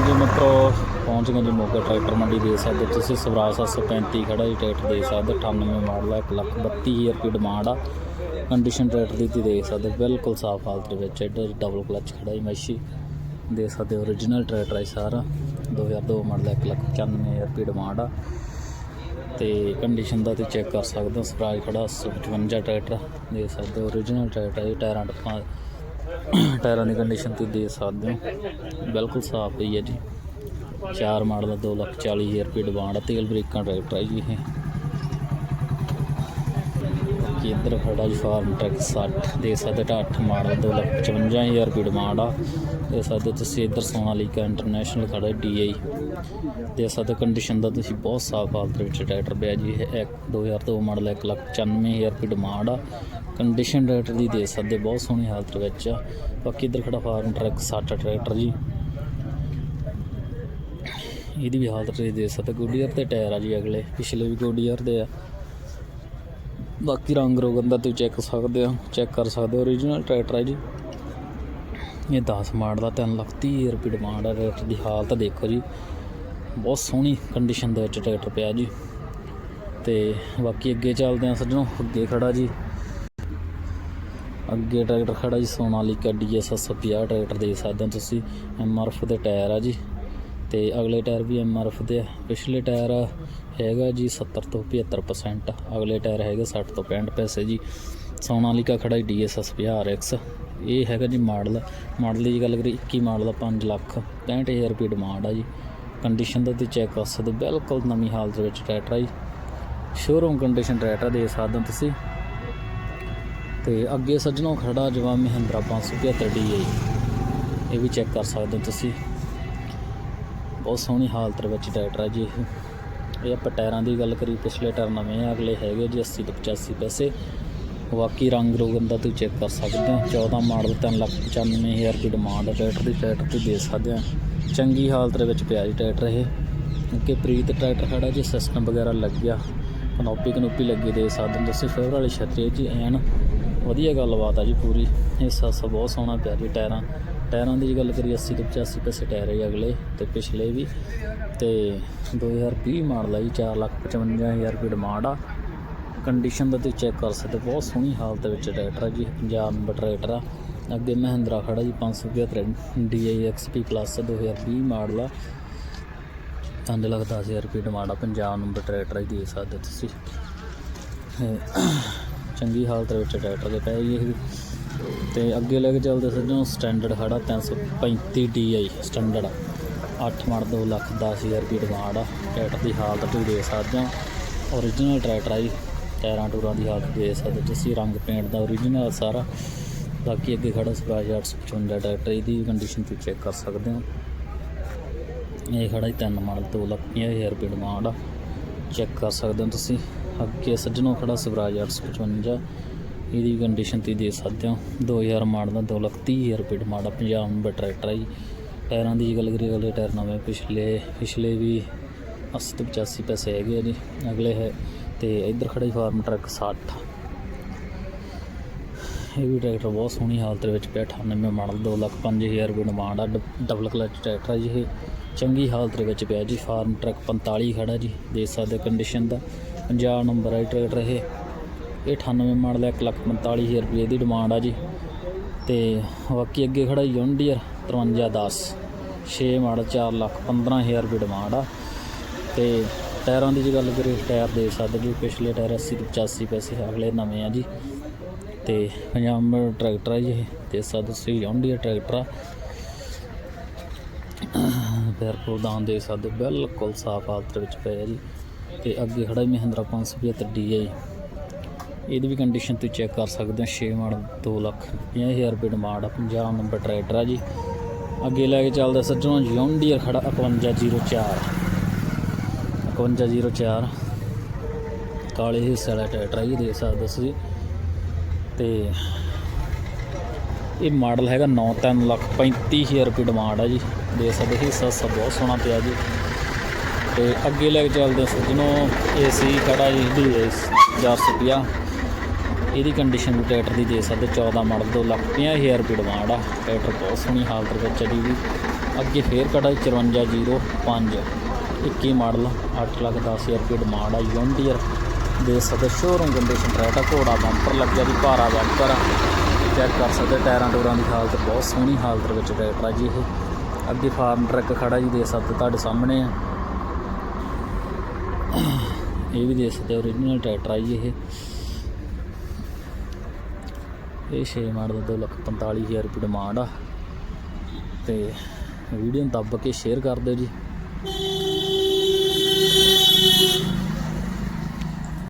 ਹਾਂਜੀ ਮਿੱਤਰੋ ਪਹੁੰਚ ਗਏ ਜੀ ਮੋਗਾ ਟਰੈਕਟਰ ਮੰਡੀ ਦੇ ਸਕਦੇ ਹੋ ਤੁਸੀਂ ਸਵਰਾਜ 735 ਖੜਾ ਜੀ ਟਰੈਕਟਰ ਦੇ ਸਕਦੇ ਹੋ, 98 ਮਾਡਲ ਹੈ 132000 ਰੁਪਏ ਡਿਮਾਂਡ ਆ। ਕੰਡੀਸ਼ਨ ਟਰੈਕਟਰ ਦੀ ਤੁਸੀਂ ਦੇਖ ਸਕਦੇ ਬਿਲਕੁਲ ਸਾਫ਼ ਹਾਲਤ ਦੇ ਵਿੱਚ ਇੱਧਰ ਡਬਲ ਕਲਚ ਖੜਾ ਜੀ ਮੈਸ਼ੀ। ਦੇ ਸਕਦੇ ਹੋ origignal ਟਰੈਕਟਰ ਹੈ ਸਾਰਾ। 2002 ਮਾਡਲ ਹੈ 195000 ਰੁਪਏ ਡਿਮਾਂਡ ਆ। ਤੇ ਕੰਡੀਸ਼ਨ ਦਾ ਤੁਸੀਂ ਚੈੱਕ ਕਰ ਸਕਦੇ ਹੋ ਸਵਰਾਜ ਖੜਾ 55 ਟਰੈਕਟਰ ਦੇ ਸਕਦੇ ਹੋ origignal ਟਰੈਕਟਰ ਹੈ ਜੀ, ਟਾਇਰਾਂ ਟੱਪਾਂ ਟਾਇਰਾਂ ਦੀ ਕੰਡੀਸ਼ਨ ਤੁਸੀਂ ਦੇ ਸਕਦੇ ਹੋ। ਬਿਲਕੁਲ ਸਾਫ਼ ਪਈ ਹੈ ਜੀ। ਚਾਰ ਮਾਡਲ ਦਾ ਦੋ ਲੱਖ ਚਾਲੀ ਹਜ਼ਾਰ ਰੁਪਏ ਡਿਮਾਂਡ ਹੈ ਤੇਲ ਬ੍ਰੇਕਾਂ, ਟਰੈਕਟਰ ਹੈ ਜੀ ਇਹ। ਬਾਕੀ ਇੱਧਰ ਖੜਾ ਜੀ ਫਾਰਮ ਟਰੈਕ 60 ਦੇ ਸਕਦੇ ਤਾਂ 8 ਮਾਡਲ ਦੋ ਲੱਖ 55 ਹਜ਼ਾਰ ਰੁਪਏ ਡਿਮਾਂਡ ਆ। ਦੇ ਸਕਦੇ ਤੁਸੀਂ ਇੱਧਰ ਸੋਨਾਲੀਕਾ ਇੰਟਰਨੈਸ਼ਨਲ ਖੜਾ ਡੀਆਈ ਦੇ ਸਕਦੇ ਕੰਡੀਸ਼ਨ ਦਾ ਤੁਸੀਂ ਬਹੁਤ ਸਾਫ਼ ਹਾਲਤ ਦੇ ਵਿੱਚ ਟਰੈਕਟਰ ਪਿਆ ਜੀ, ਇਹ ਇੱਕ 2002 ਮਾਡਲ 1 ਲੱਖ 95 ਹਜ਼ਾਰ ਰੁਪਏ ਡਿਮਾਂਡ ਆ। ਕੰਡੀਸ਼ਨ ਟਰੈਕਟਰ ਦੀ ਦੇ ਸਕਦੇ ਬਹੁਤ ਸੋਹਣੀ ਹਾਲਤ ਵਿੱਚ ਆ। ਬਾਕੀ ਇੱਧਰ ਖੜਾ ਫਾਰਮ ਟਰੈਕ 60 ਟਰੈਕਟਰ ਜੀ। ਇਹਦੀ ਵੀ ਹਾਲਤ ਤੁਸੀਂ ਦੇ ਸਕਦੇ ਗੁੱਡੀਅਰ ਤੇ ਟਾਇਰ ਆ ਜੀ ਅਗਲੇ, ਪਿਛਲੇ ਵੀ ਗੁੱਡੀਅਰ ਦੇ ਆ। ਬਾਕੀ ਰੰਗ ਰੋਗਨ ਦਾ ਤੁਸੀਂ ਚੈੱਕ ਸਕਦੇ ਹੋ ਚੈੱਕ ਕਰ ਸਕਦੇ ਹੋ origignal ਟਰੈਕਟਰ ਹੈ ਜੀ। ਇਹ 10 ਮਾਡਲ ਦਾ 3 ਲੱਖ 30 ਹਜ਼ਾਰ ਰੁਪਏ ਡਿਮਾਂਡ ਹੈ ਟਰੈਕਟਰ ਦੀ ਹਾਲਤ ਦੇਖੋ ਜੀ। ਬਹੁਤ ਸੋਹਣੀ ਕੰਡੀਸ਼ਨ ਦੇ ਵਿੱਚ ਟਰੈਕਟਰ ਪਿਆ ਜੀ। ਤੇ ਬਾਕੀ ਅੱਗੇ ਚੱਲਦੇ ਹਾਂ ਸੱਜਣੋ, ਅੱਗੇ ਖੜਾ ਜੀ। ਅੱਗੇ ਟਰੈਕਟਰ ਖੜਾ ਜੀ ਸੋਨਾਲੀਕਾ ਡੀਐਸ 750 ਟਰੈਕਟਰ ਦੇ ਸਕਦੇ ਹੋ ਤੁਸੀਂ ਐਮਆਰਐਫ ਦੇ ਟਾਇਰ ਆ ਜੀ। ਤੇ ਅਗਲੇ ਟਾਇਰ ਵੀ ਐਮਆਰਐਫ ਦੇ ਆ। ਪਿਛਲੇ ਟਾਇਰ ਹੈਗਾ ਜੀ 70 ਤੋਂ 75% ਅਗਲੇ ਟਾਇਰ ਹੈਗੇ 60 ਤੋਂ 65 ਪੈਸੇ ਜੀ। ਸੋਨਾਲੀਕਾ ਖੜਾ ਜੀ ਡੀਐਸ 50 ਐਕਸ ਇਹ ਹੈਗਾ ਜੀ ਮਾਡਲ। ਮਾਡਲ ਦੀ ਗੱਲ ਕਰੀ 21 ਮਾਡਲ ਦਾ 5 ਲੱਖ। 65000 ਰੁਪਏ ਡਿਮਾਂਡ ਆ ਜੀ। ਕੰਡੀਸ਼ਨ ਦਾ ਤੁਸੀਂ ਚੈੱਕ ਕਰ ਸਕਦੇ ਹੋ, ਬਿਲਕੁਲ ਨਵੀਂ ਹਾਲਤ ਵਿੱਚ ਟਰੈਕਟਰ ਆ ਜੀ। ਸ਼ੋਰੂਮ ਕੰਡੀਸ਼ਨ ਟਰੈਕਟਰ ਦੇ ਸਕਦੇ ਹੋ ਤੁਸੀਂ। ਤੇ ਅੱਗੇ ਸੱਜਣੋਂ ਖੜਾ ਜਵਾ ਮਹਿੰਦਰਾ 575 ਡੀ ਇਹ ਵੀ ਚੈੱਕ ਕਰ ਸਕਦੇ ਹੋ ਤੁਸੀਂ। ਬਹੁਤ ਸੋਹਣੀ ਹਾਲਤ ਵਿੱਚ ਟਰੈਕਟਰ ਹੈ ਜੀ ਇਹ। ਇਹ ਆਪਾਂ ਟਾਇਰਾਂ ਦੀ ਗੱਲ ਕਰੀ ਪਿਛਲੇ ਟਾਇਰ ਨਵੇਂ ਆ, ਅਗਲੇ ਹੈਗੇ ਜੀ 80 ਤੋਂ 85 ਪੈਸੇ। ਬਾਕੀ ਰੰਗ ਰੋਗਨ ਦਾ ਤੁਸੀਂ ਚੈੱਕ ਕਰ ਸਕਦੇ ਹੋ। 14 ਮਾਡਲ 3 ਲੱਖ 95000 ਦੀ ਡਿਮਾਂਡ ਹੈ ਟਰੈਕਟਰ ਦੀ ਟਰੈਕਟਰ ਤੇ ਦੇ ਸਕਦੇ ਆ ਚੰਗੀ ਹਾਲਤ ਦੇ ਵਿੱਚ ਪਿਆ ਜੀ ਟਰੈਕਟਰ ਇਹ। ਅੱਗੇ ਪ੍ਰੀਤ ਟਰੈਕਟਰ ਖੜਾ ਜੀ ਸਿਸਟਮ ਵਗੈਰਾ ਲੱਗਿਆ। ਕਨੋਪੀ ਕਨੋਪੀ ਲੱਗੀ ਦੇ ਸਕਦੇ ਹੋ ਤੁਸੀਂ। ਫੇਵਰ ਵਾਲੀ ਛਤਰੀ ਜੀ, ਐਨ ਵਧੀਆ ਗੱਲਬਾਤ ਆ ਜੀ ਪੂਰੀ। ਹਿੱਸਾ ਸੱਸ ਬਹੁਤ ਸੋਹਣਾ ਪਿਆ ਜੀ ਟਾਇਰਾਂ। ਟਾਇਰਾਂ ਦੀ ਗੱਲ ਕਰੀ 80 ਤੋਂ 85 ਪੈਸੇ ਟਾਇਰ ਹੈ ਅਗਲੇ ਤੇ ਪਿਛਲੇ ਵੀ। ਤੇ 2020 ਮਾਡਲ ਆ ਜੀ 455000 ਰੁਪਏ ਡਿਮਾਂਡ ਆ। ਕੰਡੀਸ਼ਨ ਦਾ ਤੁਸੀਂ ਚੈੱਕ ਕਰ ਸਕਦੇ ਹੋ, ਬਹੁਤ ਸੋਹਣੀ ਹਾਲਤ ਵਿੱਚ ਟਰੈਕਟਰ ਆ ਜੀ ਪੰਜਾਬ ਨੰਬਰ ਟਰੈਕਟਰ ਆ। ਅੱਗੇ ਮਹਿੰਦਰਾ ਖੜਾ ਜੀ 575 DI XP ਪਲੱਸ 2020 ਮਾਡਲ ਆ। 5 ਲੱਖ 10000 ਰੁਪਏ ਡਿਮਾਂਡ ਆ ਪੰਜਾਬ ਨੰਬਰ ਟਰੈਕਟਰ ਹੀ ਦੇ ਸਕਦੇ ਹੋ ਤੁਸੀਂ। ਚੰਗੀ ਹਾਲਤ ਵਿੱਚ ਟਰੈਕਟਰ ਦੇ ਪਏ ਜੀ ਇਹ ਤੇ ਅੱਗੇ ਲੈ ਕੇ ਚੱਲਦੇ ਸੱਜਣੋ ਸਟੈਂਡਰਡ ਖੜਾ 335 DI ਸਟੈਂਡਰਡ 8 ਮਾਡਲ 2 ਲੱਖ 10000 ਰੁਪਏ ਡਿਮਾਂਡ ਆ। ਟਰੈਕਟਰ ਦੀ ਹਾਲਤ ਤੁਸੀਂ ਦੇ ਸਕਦੇ ਹੋ। ਓਰੀਜਨਲ ਟਰੈਕਟਰ ਆ ਜੀ। ਟਾਇਰਾਂ ਟੂਰਾਂ ਦੀ ਹਾਲਤ ਦੇ ਸਕਦੇ ਹੋ ਤੁਸੀਂ, ਰੰਗ ਪੇਂਟ ਦਾ ਓਰੀਜਨਲ ਸਾਰਾ। ਬਾਕੀ ਅੱਗੇ ਖੜਾ ਸਪਾਜ 855 ਟਰੈਕਟਰ ਇਹਦੀ ਕੰਡੀਸ਼ਨ ਤੁਸੀਂ ਚੈੱਕ ਕਰ ਸਕਦੇ ਹੋ। ਇਹ ਖੜਾ ਜੀ ਤਿੰਨ ਮਾਡਲ 2 ਲੱਖ 50000 ਰੁਪਏ ਡਿਮਾਂਡ ਆ। ਚੈੱਕ ਕਰ ਸਕਦੇ ਹੋ ਤੁਸੀਂ। ਅੱਗੇ ਸੱਜਣੋਂ ਖੜਾ ਸਵਰਾਜ 855 ਇਹਦੀ ਕੰਡੀਸ਼ਨ ਤੁਸੀਂ ਦੇ ਸਕਦੇ ਹੋ। 2000 ਮਾਡਲ ਦਾ 2 ਲੱਖ 30000 ਰੁਪਏ ਡਿਮਾਂਡ ਆ, ਪੰਜਾਬ ਨੰਬਰ ਟਰੈਕਟਰ ਆ ਜੀ। ਟਾਇਰਾਂ ਦੀ ਗੱਲ ਕਰੀਏ, ਅਗਲੇ ਟਾਇਰ ਨਵੇਂ ਪਿਛਲੇ ਪਿਛਲੇ ਵੀ 80 ਤੋਂ 85 ਪੈਸੇ ਹੈਗੇ ਆ ਜੀ। ਅਗਲੇ ਹੈ ਤੇ ਇੱਧਰ ਖੜਾ ਜੀ ਫਾਰਮ ਟਰੱਕ 60 ਇਹ ਵੀ ਟਰੈਕਟਰ ਬਹੁਤ ਸੋਹਣੀ ਹਾਲਤ ਦੇ ਵਿੱਚ ਪਿਆ 98 ਮਾਡਲ 2 ਲੱਖ 5000 ਰੁਪਏ ਡਿਮਾਂਡ ਆ। ਡ- ਡਬਲ ਕਲਚ ਟਰੈਕਟਰ ਆ ਜੀ ਇਹ। ਚੰਗੀ ਹਾਲਤ ਦੇ ਵਿੱਚ ਪਿਆ ਜੀ, ਫਾਰਮ ਟਰੱਕ 45 ਖੜਾ ਜੀ ਦੇ ਸਕਦੇ ਕੰਡੀਸ਼ਨ ਦਾ। ਪੰਜਾਬ ਨੰਬਰ ਹੈ ਟਰੈਕਟਰ ਇਹ ਇਹ 98 ਮਾਡਲ 1 ਲੱਖ 45000 ਰੁਪਏ ਦੀ ਡਿਮਾਂਡ ਆ ਜੀ। ਤੇ ਬਾਕੀ ਅੱਗੇ ਖੜਾ ਯੂਨਡੀਅਰ 5310 6 ਮਾਡਲ 4 ਲੱਖ 15000 ਰੁਪਏ ਡਿਮਾਂਡ ਆ। ਤੇ ਟਾਇਰਾਂ ਦੀ ਜੇ ਗੱਲ ਕਰੀਏ, ਟਾਇਰ ਦੇ ਸਕਦੇ ਜੀ, ਪਿਛਲੇ ਟਾਇਰ 80 ਤੋਂ 85 ਪੈਸੇ ਅਗਲੇ ਨਵੇਂ ਆ ਜੀ। ਤੇ ਪੰਜਾਬ ਨੰਬਰ ਟਰੈਕਟਰ ਆ ਜੀ ਇਹ ਤੇ ਸਕਦੇ ਤੁਸੀਂ ਯੂਨਡੀਅਰ ਟਰੈਕਟਰ ਆ। ਪੈਰ ਪ੍ਰਦਾਨ ਦੇ ਸਕਦੇ, ਬਿਲਕੁਲ ਸਾਫ਼ ਹਾਲਤ ਵਿੱਚ ਪਿਆ ਜੀ। ਤੇ ਅੱਗੇ ਖੜਾ ਜੀ ਮਹਿੰਦਰਾ 575 DI ਇਹਦੀ ਵੀ ਕੰਡੀਸ਼ਨ ਤੁਸੀਂ ਚੈੱਕ ਕਰ ਸਕਦੇ ਹੋ 6 ਮਾਡਲ 2 ਲੱਖ 50000 ਰੁਪਏ ਡਿਮਾਂਡ ਆ ਪੰਜਾਬ ਨੰਬਰ ਟਰੈਕਟਰ ਆ ਜੀ। ਅੱਗੇ ਲੈ ਕੇ ਚੱਲਦਾ ਸੱਜਣੋ ਜੌਂਡੀਅਰ ਖੜਾ 5104 5104 ਕਾਲੇ ਹਿੱਸੇ ਵਾਲਾ ਟਰੈਕਟਰ ਆ ਜੀ, ਦੇਖ ਸਕਦੇ ਹੋ ਤੁਸੀਂ। ਤੇ ਇਹ ਮਾਡਲ ਹੈਗਾ 9 ਲੱਖ 35000 ਰੁਪਏ ਡਿਮਾਂਡ ਆ ਜੀ। ਦੇ ਸਕਦੇ ਹਿੱਸਾ ਸਭ ਬਹੁਤ ਸੋਹਣਾ ਪਿਆ ਜੀ। ਤੇ ਅੱਗੇ ਲੈ ਕੇ ਚੱਲਦੇ ਹਾਂ ਸੱਜਣੋ ਏਸੀ ਖੜਾ ਜੀ ਦੀ 450 ਇਹਦੀ ਕੰਡੀਸ਼ਨ ਵੀ ਟਰੈਕਟਰ ਦੀ ਦੇ ਸਕਦੇ 14 ਮਾਡਲ 2 ਲੱਖ 50000 ਰੁਪਏ ਡਿਮਾਂਡ ਆ। ਟਰੈਕਟਰ ਬਹੁਤ ਸੋਹਣੀ ਹਾਲਤ ਵਿੱਚ ਹੈ ਜੀ ਵੀ। ਅੱਗੇ ਫੇਰ ਕੜਾ 5405 21 ਮਾਡਲ 8 ਲੱਖ 10 ਹਜ਼ਾਰ ਰੁਪਏ ਡਿਮਾਂਡ ਆ ਯੂਨਟੀਅਰ ਦੇ ਸਕਦੇ ਸ਼ੋਰੂਮ ਕੰਡੀਸ਼ਨ ਟਰੈਕਟਰ ਘੋੜਾ ਬੰਪਰ ਲੱਗਿਆ ਜੀ, ਭਾਰਾ ਬੰਪਰ ਚੈੱਕ ਕਰ ਸਕਦੇ ਟਾਇਰਾਂ ਟੂਰਾਂ ਦੀ ਹਾਲਤ ਬਹੁਤ ਸੋਹਣੀ ਹਾਲਤ ਵਿੱਚ ਟਰੈਕਟਰ ਆ ਜੀ ਇਹ। ਅੱਗੇ ਫਾਰਮ ਟਰੱਕ ਖੜਾ ਜੀ ਦੇ ਸਕਦੇ ਤੁਹਾਡੇ ਸਾਹਮਣੇ ਆ। ਇਹ ਵੀ ਦੇ ਸਕਦੇ ਓਰੀਜਨਲ ਟਰੈਕਟਰ ਆ ਜੀ ਇਹ। ਇਹ 6 ਮਾਡਲ ਦਾ 2 ਲੱਖ 45 ਹਜ਼ਾਰ ਰੁਪਏ ਡਿਮਾਂਡ ਆ। ਤੇ ਵੀਡੀਓ ਨੂੰ ਦੱਬ ਕੇ ਸ਼ੇਅਰ ਕਰ ਦਿਓ ਜੀ।